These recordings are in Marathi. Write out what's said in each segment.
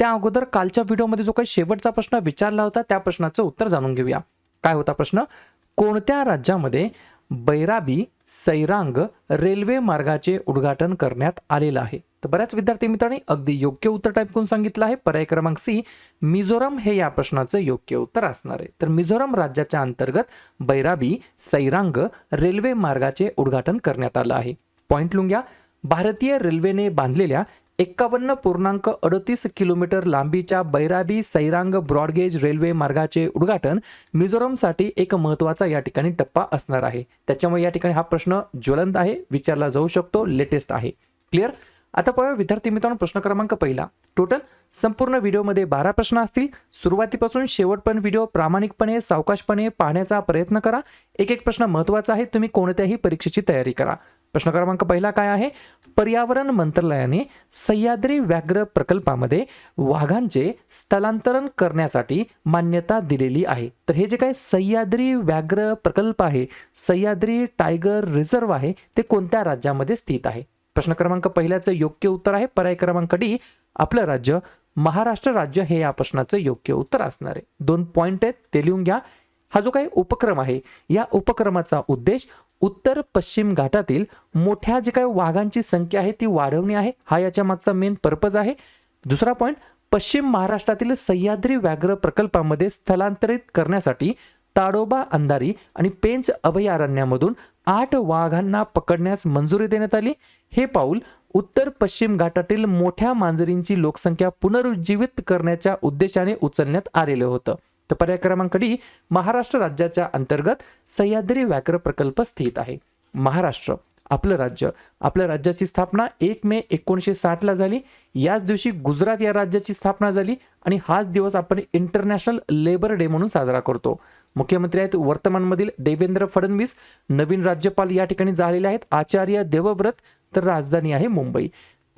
त्या अगोदर कालच्या व्हिडिओमध्ये जो काही शेवटचा प्रश्न विचारला होता त्या प्रश्नाचं उत्तर जाणून घेऊया. काय होता प्रश्न? कोणत्या राज्यामध्ये बैराबी सैरांग रेल्वे मार्गाचे उद्घाटन करण्यात आलेलं आहे? तर बऱ्याच विद्यार्थी मित्रांनी अगदी योग्य उत्तर टाईप करून सांगितलं आहे. पर्याय क्रमांक सी मिझोरम हे या प्रश्नाचं योग्य उत्तर असणार आहे. तर मिझोरम राज्याच्या अंतर्गत बैराबी सैरांग रेल्वे मार्गाचे उद्घाटन करण्यात आलं आहे. पॉईंट लुंग्या. भारतीय रेल्वेने बांधलेल्या एक्कावन्न पूर्णांक अडतीस किलोमीटर लांबीच्या बैराबी सैरांग ब्रॉडगेज रेल्वे मार्गाचे उद्घाटन मिझोरमसाठी एक महत्त्वाचा या ठिकाणी टप्पा असणार आहे. त्याच्यामुळे या ठिकाणी हा प्रश्न ज्वलंत आहे विचारला जाऊ शकतो लेटेस्ट आहे. क्लिअर? आता पाहूया विद्यार्थी मित्रांनो प्रश्न क्रमांक पहिला. टोटल संपूर्ण व्हिडिओमध्ये बारा प्रश्न असतील. सुरुवातीपासून शेवटपर्यंत व्हिडिओ प्रामाणिकपणे सावकाशपणे पाहण्याचा प्रयत्न करा. एक एक प्रश्न महत्त्वाचा आहे. तुम्ही कोणत्याही परीक्षेची तयारी करा. प्रश्न क्रमांक पहिला काय आहे? पर्यावरण मंत्रालयाने सह्याद्री व्याघ्र प्रकल्पामध्ये वाघांचे स्थलांतरण करण्यासाठी मान्यता दिलेली आहे. तर हे जे काय सह्याद्री व्याघ्र प्रकल्प आहे सह्याद्री टायगर रिझर्व आहे ते कोणत्या राज्यामध्ये स्थित आहे? प्रश्न क्रमांक पहिल्याचं योग्य उत्तर आहे. पर्याय क्रमांक डी आपलं राज्य महाराष्ट्र राज्य हे या प्रश्नाचं योग्य उत्तर असणार आहे. दोन पॉईंट आहेत ते लिहून घ्या. हा जो काही उपक्रम आहे या उपक्रमाचा उद्देश उत्तर पश्चिम घाटातील मोठ्या जे काही वाघांची संख्या आहे ती वाढवणे आहे. हा याच्या मागचा मेन पर्पज आहे. दुसरा पॉईंट पश्चिम महाराष्ट्रातील सह्याद्री व्याघ्र प्रकल्पामध्ये स्थलांतरित करण्यासाठी ताडोबा अंधारी आणि पेंच अभयारण्यामधून आठ वाघांना पकडण्यास मंजुरी देण्यात आली. हे पाऊल उत्तर पश्चिम घाटातील मोठ्या मांजरींची लोकसंख्या पुनरुज्जीवित करण्याच्या उद्देशाने उचलण्यात आलेलं होतं. तर पर्याय क्रमांक डी महाराष्ट्र राज्याच्या अंतर्गत सह्याद्री व्याघ्र प्रकल्प स्थित आहे. महाराष्ट्र आपलं राज्य. आपल्या राज्याची स्थापना एक मे एकोणीसशे साठला झाली. याच दिवशी गुजरात या राज्याची स्थापना झाली आणि हाच दिवस आपण इंटरनॅशनल लेबर डे म्हणून साजरा करतो. मुख्यमंत्री आहेत वर्तमानमधील देवेंद्र फडणवीस. नवीन राज्यपाल या ठिकाणी झालेले आहेत. आचार्य देवव्रत तर राजधानी आहे मुंबई.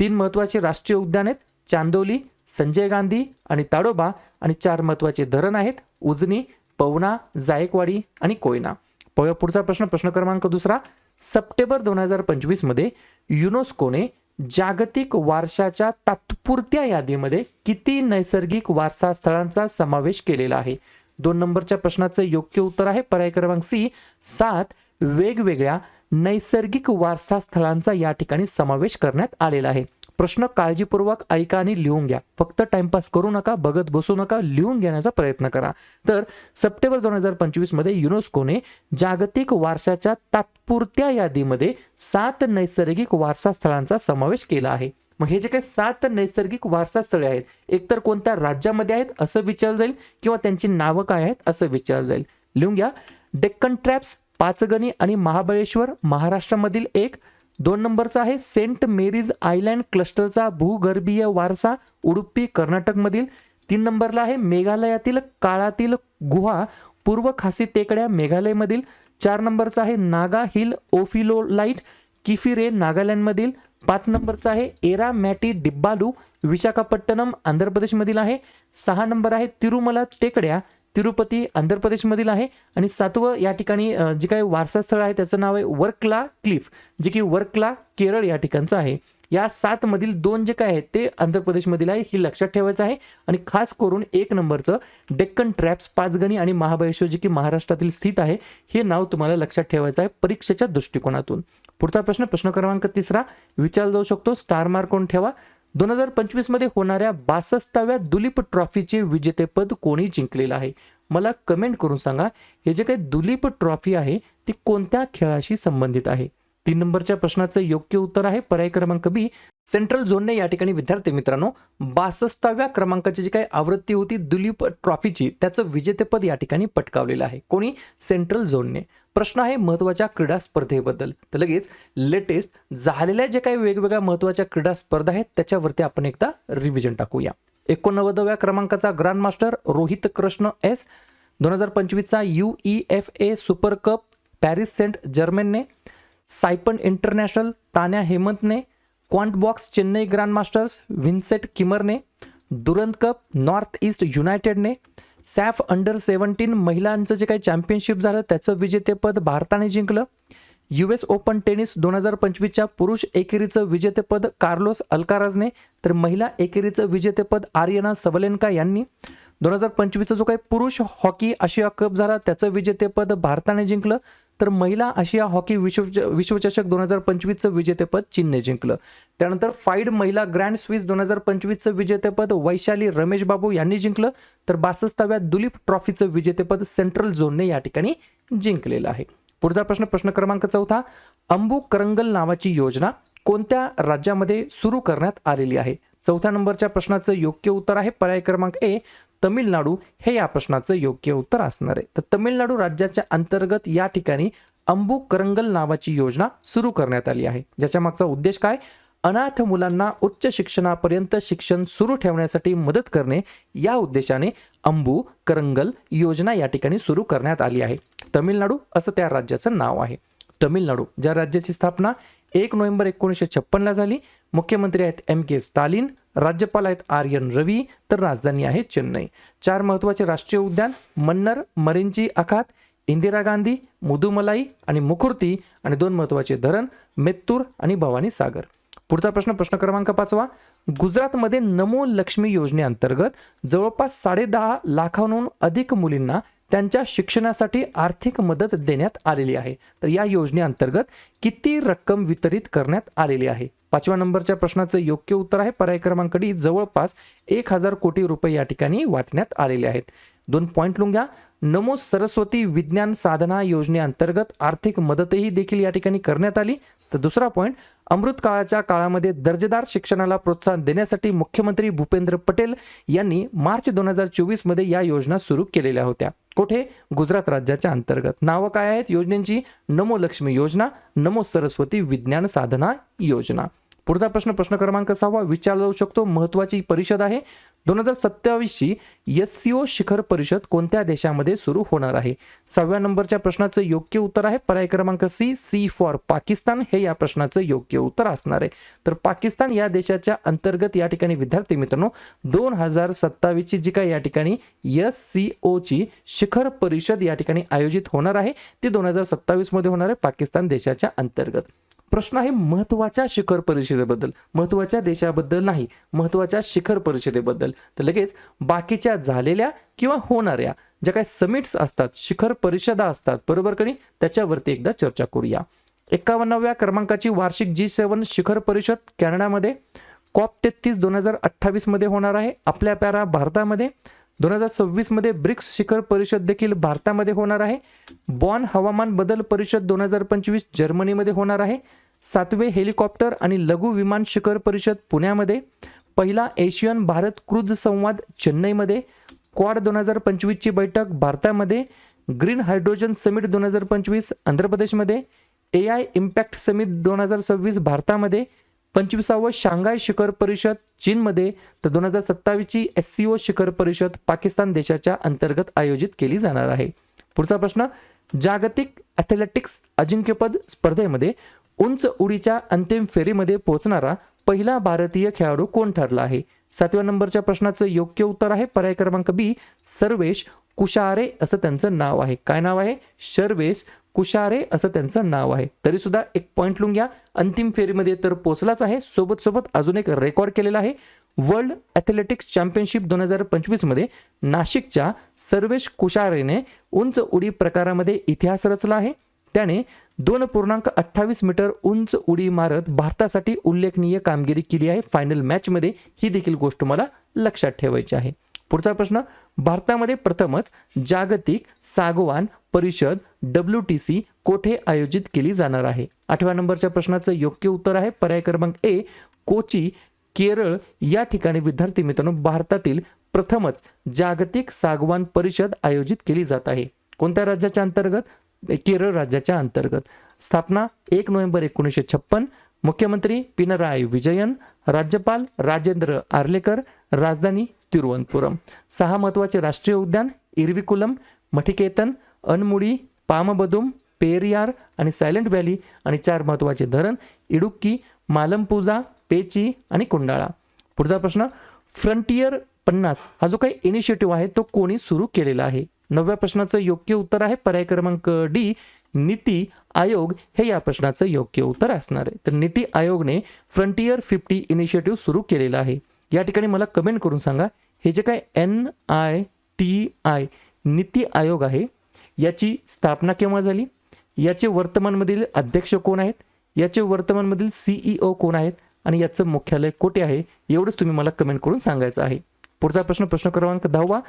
तीन महत्त्वाचे राष्ट्रीय उद्यान आहेत. चांदोली संजय गांधी आणि ताडोबा आणि चार महत्त्वाचे धरण आहेत उजनी पवना जायकवाडी आणि कोयना. पाहूया पुढचा प्रश्न प्रश्न क्रमांक दुसरा. सप्टेंबर दोन हजार पंचवीसमध्ये युनेस्कोने जागतिक वारशाच्या तात्पुरत्या यादीमध्ये किती नैसर्गिक वारसा स्थळांचा समावेश केलेला आहे? दोन नंबरच्या प्रश्नाचं योग्य उत्तर आहे पर्याय क्रमांक सी. सात. वेगवेगळ्या नैसर्गिक वारसा स्थळांचा या ठिकाणी समावेश करण्यात आलेला आहे. प्रश्न काळजीपूर्वक ऐका आणि लिहून घ्या. फक्त टाइमपास करू नका बघत बसू नका लिहून घेण्याचा प्रयत्न करा. तर सप्टेंबर दोन हजार पंचवीसमध्ये युनेस्कोने जागतिक वारशाच्या तात्पुरत्या यादीमध्ये सात नैसर्गिक वारसा स्थळांचा समावेश केला आहे. मग हे जे काही सात नैसर्गिक वारसा स्थळे आहेत एकतर कोणत्या राज्यामध्ये आहेत असं विचारलं जाईल किंवा त्यांची नावं काय आहेत असं विचारलं जाईल. लिहून घ्या. डेक्कन ट्रॅप्स पाचगणी आणि महाबळेश्वर महाराष्ट्रामधील एक दोन नंबरचा आहे सेंट मेरीज आयलँड क्लस्टरचा भूगर्भीय वारसा उडुपी कर्नाटकमधील. तीन नंबरला आहे मेघालयातील काळातील गुहा पूर्व खासी टेकड्या मेघालयमधील. चार नंबरचा आहे नागा हिल ओफिलोलाइट किफिरे नागालँडमधील. पाच नंबरचा आहे एरा मॅटी डिब्बालू विशाखापट्टणम आंध्र प्रदेशमधील आहे. सहा नंबर आहे तिरुमला टेकड्या तिरुपती आंध्र प्रदेशमधील आहे आणि सातवं या ठिकाणी जे काही वारसा स्थळ आहे त्याचं नाव आहे वर्कला क्लिफ जे की वर्कला केरळ या ठिकाणचं आहे. या सातमधील दोन जे काय आहेत ते आंध्र प्रदेशमधील आहे ही लक्षात ठेवायचं आहे. आणि खास करून एक नंबरचं डेक्कन ट्रॅप्स पाचगणी आणि महाबळेश्वर जे की महाराष्ट्रातील स्थित आहे हे नाव तुम्हाला लक्षात ठेवायचं आहे परीक्षेच्या दृष्टिकोनातून. पुढचा प्रश्न प्रश्न क्रमांक तिसरा विचारला जाऊ शकतो स्टार मार्क कोण ठेवा? दोन हजार पंचवीसमध्ये होणाऱ्या बासष्टाव्या दुलीप ट्रॉफीचे विजेतेपद कोणी जिंकलेलं आहे? मला कमेंट करून सांगा हे जे काही दुलीप ट्रॉफी आहे ती कोणत्या खेळाशी संबंधित आहे? तीन नंबरच्या प्रश्नाचं योग्य उत्तर आहे पर्याय क्रमांक बी. सेंट्रल झोनने या ठिकाणी विद्यार्थी मित्रांनो बासष्टाव्या क्रमांकाची जी काही आवृत्ती होती दुलीप ट्रॉफीची त्याचं विजेतेपद या ठिकाणी पटकावलेलं आहे. कोणी? सेंट्रल झोनने प्रश्न आहे महत्त्वाच्या क्रीडा स्पर्धेबद्दल. तर लगेच लेटेस्ट झालेल्या जे काही वेगवेगळ्या महत्त्वाच्या क्रीडा स्पर्धा आहेत त्याच्यावरती आपण एकदा रिव्हिजन टाकूया. एकोणनव्वदव्या क्रमांकाचा ग्रँडमास्टर रोहित कृष्ण एस दोन हजार पंचवीसचा U E F A super cup Paris Saint जर्मनने Saipan international Tanya हेमंतने Quant box Chennai grandmasters Vincent Vincent किमरने Durand cup north east युनायटेडने सॅफ अंडर सेवन्टीन महिलांचं जे काही चॅम्पियनशिप झालं त्याचं विजेतेपद भारताने जिंकलं. यू एस ओपन टेनिस दोन हजार पंचवीसच्या पुरुष एकेरीचं विजेतेपद कार्लोस अल्काराजने तर महिला एकेरीचं विजेतेपद आर्यना सबलेनका यांनी. दोन हजार पंचवीसचा जो काही पुरुष हॉकी आशिया कप झाला त्याचं विजेतेपद भारताने जिंकलं तर महिला आशिया हॉकी विश्व विश्वचषक दोन हजार पंचवीसचं विजेतेपद चीनने जिंकलं. त्यानंतर फाईड महिला ग्रँड स्विस दोन हजार पंचवीसचं विजेतेपद वैशाली रमेश बाबू यांनी जिंकलं तर बासष्टाव्या दुलीप ट्रॉफीचं विजेतेपद सेंट्रल झोनने या ठिकाणी जिंकलेलं आहे. पुढचा प्रश्न प्रश्न क्रमांक चौथा. अंबू करंगल नावाची योजना कोणत्या राज्यामध्ये सुरू करण्यात आलेली आहे? चौथ्या नंबरच्या प्रश्नाचं योग्य उत्तर आहे. पर्याय क्रमांक ए तमिळनाडू. हे या प्रश्नाचं योग्य उत्तर असणार आहे. तर तमिळनाडू राज्याच्या अंतर्गत या ठिकाणी अंबू करंगल नावाची योजना सुरू करण्यात आली आहे. ज्याच्या मागचा उद्देश काय? अनाथ मुलांना उच्च शिक्षणापर्यंत शिक्षण सुरू ठेवण्यासाठी मदत करणे या उद्देशाने अंबू करंगल योजना या ठिकाणी सुरू करण्यात आली आहे. तमिळनाडू असं त्या राज्याचं नाव आहे. तमिळनाडू ज्या राज्याची स्थापना एक नोव्हेंबर एकोणीसशे छप्पनला झाली मुख्यमंत्री आहेत एम के स्टालिन राज्यपाल आहेत आर्यन रवी तर राजधानी आहे चेन्नई. चार महत्त्वाचे राष्ट्रीय उद्यान मन्नर मरिंची आखात इंदिरा गांधी मुदुमलाई आणि मुखुर्ती आणि दोन महत्त्वाचे धरण मेत्तूर आणि भवानी सागर पुढचा प्रश्न प्रश्न क्रमांक पाचवा. गुजरातमध्ये नमो लक्ष्मी योजनेअंतर्गत जवळपास साडेदहा लाखांहून अधिक मुलींना त्यांच्या शिक्षणासाठी आर्थिक मदत देण्यात आलेली आहे. तर या योजनेअंतर्गत किती रक्कम वितरित करण्यात आलेली आहे? पाचव्या नंबरच्या प्रश्नाचं योग्य उत्तर आहे. पर्याय क्रमांक डी जवळपास एक हजार कोटी रुपये या ठिकाणी वाटण्यात आलेले आहेत. दोन पॉईंट लिहून घ्या. नमो सरस्वती विज्ञान साधना योजनेअंतर्गत आर्थिक मदतही देखील या ठिकाणी करण्यात आली. तर दुसरा पॉईंट अमृत काळाच्या काळामध्ये दर्जेदार शिक्षणाला प्रोत्साहन देण्यासाठी मुख्यमंत्री भूपेंद्र पटेल यांनी मार्च दोन हजार चोवीसमध्ये या योजना सुरू केलेल्या होत्या. कुठे? गुजरात राज्याच्या अंतर्गत. नावं काय आहेत? योजनेची नमो लक्ष्मी योजना नमो सरस्वती विज्ञान साधना योजना. पुढचा प्रश्न प्रश्न क्रमांक सहावा विचारला जाऊ शकतो महत्वाची परिषद आहे. दोन हजार सत्तावीसची एस सी ओ शिखर परिषद कोणत्या देशामध्ये सुरू होणार आहे? सहाव्या नंबरच्या प्रश्नाचं योग्य उत्तर आहे. पर्याय क्रमांक सी सी फॉर पाकिस्तान. हे या प्रश्नाचं योग्य उत्तर असणार आहे. तर पाकिस्तान या देशाच्या अंतर्गत या ठिकाणी विद्यार्थी मित्रांनो दोन हजार सत्तावीसची जी काय या ठिकाणी एस सी ओची शिखर परिषद या ठिकाणी आयोजित होणार आहे ती दोन हजार सत्तावीसमध्ये होणार आहे पाकिस्तान देशाच्या अंतर्गत. प्रश्न आहे महत्त्वाच्या शिखर परिषदेबद्दल. महत्त्वाच्या देशाबद्दल नाही महत्त्वाच्या शिखर परिषदेबद्दल. तर लगेच बाकीच्या झालेल्या किंवा होणाऱ्या ज्या काही समिट्स असतात शिखर परिषदा असतात बरोबर कणी त्याच्यावरती एकदा चर्चा करूया. एकावन्नाव्या क्रमांकाची वार्षिक जी सेवन शिखर परिषद कॅनडामध्ये कॉप तेहतीस दोन हजार अठ्ठावीसमध्ये होणार आहे. आपल्या प्यारा भारतामध्ये. दोन हजार सव्वीसमध्ये ब्रिक्स शिखर परिषद देखील भारतामध्ये होणार आहे. बॉन हवामान बदल परिषद दोन हजार पंचवीस जर्मनीमध्ये होणार आहे. सातवे हेलिकॉप्टर आणि लघु विमान शिखर परिषद पुण्यामध्ये पहिला एशियन भारत क्रूज संवाद चेन्नईमध्ये क्वाड दोन हजार पंचवीसची बैठक भारतामध्ये ग्रीन हायड्रोजन समिट दोन हजार पंचवीस आंध्र प्रदेशमध्ये ए आय इम्पॅक्ट समिट दोन हजार सव्वीस भारतामध्ये पंचवीसावं शांघाय शिखर परिषद चीनमध्ये तर दोन हजार सत्तावीसची एस सी ओ शिखर परिषद पाकिस्तान देशाच्या अंतर्गत आयोजित केली जाणार आहे. पुढचा प्रश्न जागतिक ॲथलेटिक्स अजिंक्यपद स्पर्धेमध्ये उंच उडीच्या अंतिम फेरीमध्ये पोहोचणारा पहिला भारतीय खेळाडू कोण ठरला आहे? सातव्या नंबरच्या प्रश्नाचं योग्य उत्तर आहे पर्याय क्रमांक बी सर्वेश कुशारे असं त्यांचं नाव आहे. काय नाव आहे? सर्वेश कुशारे असं त्यांचं नाव आहे. तरी सुद्धा एक पॉईंट लिहून घ्या अंतिम फेरीमध्ये तर पोचलाच आहे. सोबत सोबत अजून एक रेकॉर्ड केलेला आहे. वर्ल्ड ॲथलेटिक्स चॅम्पियनशिप दोन हजार पंचवीसमध्ये नाशिकच्या सर्वेश कुशारेने उंच उडी प्रकारामध्ये इतिहास रचला आहे. त्याने दोन पूर्णांक अठ्ठावीस मीटर उंच उडी मारत भारतासाठी उल्लेखनीय कामगिरी केली आहे. फायनल मॅचमध्ये ही देखील गोष्ट मला लक्षात ठेवायची आहे. पुढचा प्रश्न भारतामध्ये प्रथमच जागतिक सागवान परिषद डब्ल्यू टी सी कोठे आयोजित केली जाणार आहे? आठव्या नंबरच्या प्रश्नाचं योग्य उत्तर आहे. पर्याय क्रमांक ए कोची केरळ. या ठिकाणी विद्यार्थी मित्रांनो भारतातील प्रथमच जागतिक सागवान परिषद आयोजित केली जात आहे. कोणत्या राज्याच्या अंतर्गत? केरळ राज्याच्या अंतर्गत. स्थापना एक नोव्हेंबर एकोणीसशे छप्पन. मुख्यमंत्री पिनराय विजयन. राज्यपाल राजेंद्र आर्लेकर. राजधानी तिरुवनंतपुरम. सहा महत्त्वाचे राष्ट्रीय उद्यान इरविकुलम मठिकेतन अनमुडी पामबदुम पेरियार आणि सायलेंट व्हॅली आणि चार महत्त्वाचे धरण इडुक्की मालमपूजा पेची आणि कुंडाळा. पुढचा प्रश्न फ्रंटियर पन्नास हा जो काही इनिशिएटिव्ह आहे तो कोणी सुरू केलेला आहे? नवव्या प्रश्नाचं योग्य उत्तर आहे. पर्याय क्रमांक डी नीती आयोग हे या प्रश्नाचं योग्य उत्तर असणार आहे. तर नीती आयोगने फ्रंटियर फिफ्टी इनिशिएटिव्ह सुरू केलेला आहे. या ठिकाणी मला कमेंट करून सांगा हे जे काय N I T I NITI Aayog आहे याची स्थापना केव्हा झाली? याचे वर्तमानमधील अध्यक्ष कोण आहेत? याचे वर्तमानमधील सीईओ कोण आहेत? आणि याचं मुख्यालय कोठे आहे? एवढंच तुम्ही मला कमेंट करून सांगायचं आहे. पुढचा प्रश्न प्रश्न क्रमांक दहावा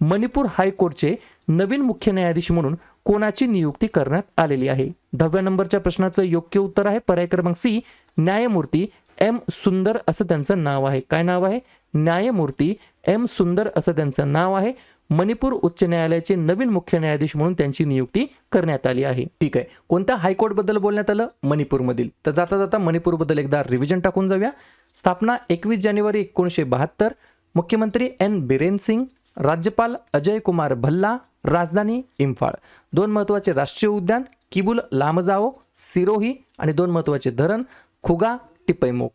मणिपूर हायकोर्टचे नवीन मुख्य न्यायाधीश म्हणून कोणाची नियुक्ती करण्यात आलेली आहे? दहाव्या नंबरच्या प्रश्नाचं योग्य उत्तर आहे पर्याय क्रमांक सी न्यायमूर्ती एम सुंदर असं त्यांचं नाव आहे. काय नाव आहे? न्यायमूर्ती एम सुंदर असं त्यांचं नाव आहे. मणिपूर उच्च न्यायालयाचे नवीन मुख्य न्यायाधीश म्हणून त्यांची नियुक्ती करण्यात आली आहे. ठीक आहे. कोणत्या हायकोर्टबद्दल बोलण्यात आलं? मणिपूरमधील. तर जाता जाता मणिपूरबद्दल एकदा रिव्हिजन टाकून जाऊया. स्थापना एकवीस जानेवारी एकोणीसशे बहात्तर. मुख्यमंत्री एन. बिरेन सिंग राज्यपाल अजय कुमार भल्ला राजधानी इम्फाळ दोन महत्त्वाचे राष्ट्रीय उद्यान किबुल लामजाओ सिरोही आणि दोन महत्त्वाचे धरण खुगा टिपैमोक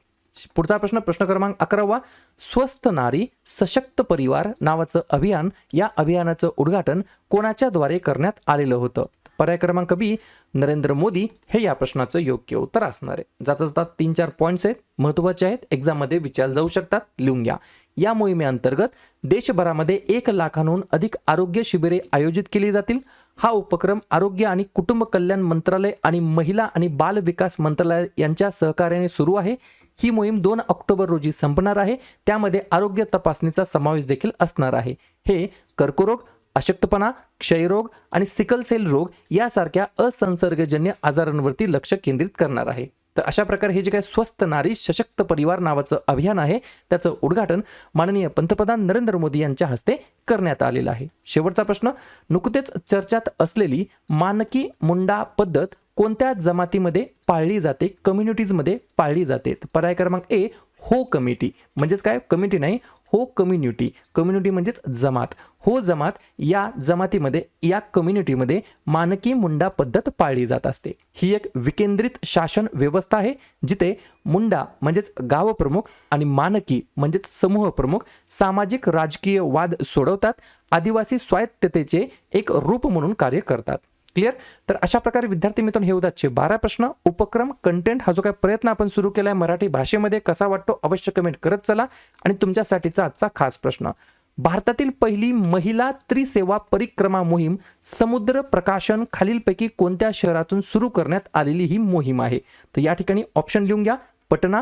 पुढचा प्रश्न प्रश्न क्रमांक अकरावा. स्वस्थ नारी सशक्त परिवार नावाचं अभियान या अभियानाचं उद्घाटन कोणाच्या द्वारे करण्यात आलेलं होतं? पर्याय क्रमांक बी नरेंद्र मोदी हे या प्रश्नाचं योग्य उत्तर असणार आहे. जाता जाता तीन चार पॉईंट्स आहेत. महत्त्वाचे आहेत. एक्झाममध्ये विचारले जाऊ शकतात. लिहून घ्या. या मोहिमेअंतर्गत देशभरामध्ये एक लाखांहून अधिक आरोग्य शिबिरे आयोजित केली जातील. हा उपक्रम आरोग्य आणि कुटुंब कल्याण मंत्रालय आणि महिला आणि बाल विकास मंत्रालय यांच्या सहकार्याने सुरू आहे. ही मोहीम दोन ऑक्टोबर रोजी संपणार आहे. त्यामध्ये आरोग्य तपासणीचा समावेश देखील असणार आहे. हे कर्करोग अशक्तपणा क्षयरोग आणि सिकल सेल रोग यासारख्या असंसर्गजन्य आजारांवरती लक्ष केंद्रित करणार आहे. तर अशा प्रकारे हे जे काही स्वस्त नारी सशक्त परिवार नावाचं अभियान आहे त्याचं उद्घाटन माननीय पंतप्रधान नरेंद्र मोदी यांच्या हस्ते करण्यात आलेलं आहे. शेवटचा प्रश्न नुकतेच चर्चात असलेली मानकी मुंडा पद्धत कोणत्या जमातीमध्ये पाळली जाते कम्युनिटीजमध्ये पाळली जाते? पर्याय क्रमांक ए हो कमिटी. म्हणजेच काय? कमिटी नाही हो कम्युनिटी कम्युनिटी म्हणजेच जमात. हो जमात या जमातीमध्ये या कम्युनिटीमध्ये मानकी मुंडा पद्धत पाळली जात असते. ही एक विकेंद्रित शासन व्यवस्था आहे जिथे मुंडा म्हणजेच गाव प्रमुख आणि मानकी म्हणजेच समूह प्रमुख सामाजिक राजकीय वाद सोडवतात आदिवासी स्वायत्ततेचे एक रूप म्हणून कार्य करतात. क्लिअर तर अशा प्रकारे विद्यार्थी मित्रांनो हे उदाचे बारा प्रश्न उपक्रम कंटेंट हा जो काही प्रयत्न आपण सुरू केला आहे मराठी भाषेमध्ये कसा वाटतो अवश्य कमेंट करत चला. आणि तुमच्यासाठीचा आजचा खास प्रश्न भारतातील पहिली महिला त्रिसेवा परिक्रमा मोहीम समुद्र प्रकाशन खालीलपैकी कोणत्या शहरातून सुरू करण्यात आलेली ही मोहीम आहे? तर या ठिकाणी ऑप्शन लिहून घ्या पटना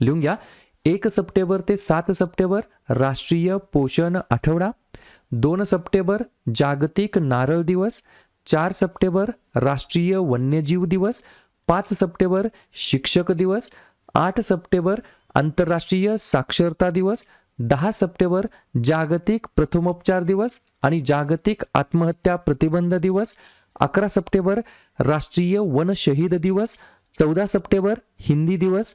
लिहून घ्या. एक सप्टेंबर ते सात सप्टेंबर राष्ट्रीय पोषण आठवडा. दोन सप्टेंबर जागतिक नारळ दिवस. चार सप्टेंबर राष्ट्रीय वन्यजीव दिवस. पाच सप्टेंबर शिक्षक दिवस. आठ सप्टेंबर आंतरराष्ट्रीय साक्षरता दिवस. दहा सप्टेंबर जागतिक प्रथमोपचार दिवस आणि जागतिक आत्महत्या प्रतिबंध दिवस. अकरा सप्टेंबर राष्ट्रीय वन शहीद दिवस. चौदा सप्टेंबर हिंदी दिवस.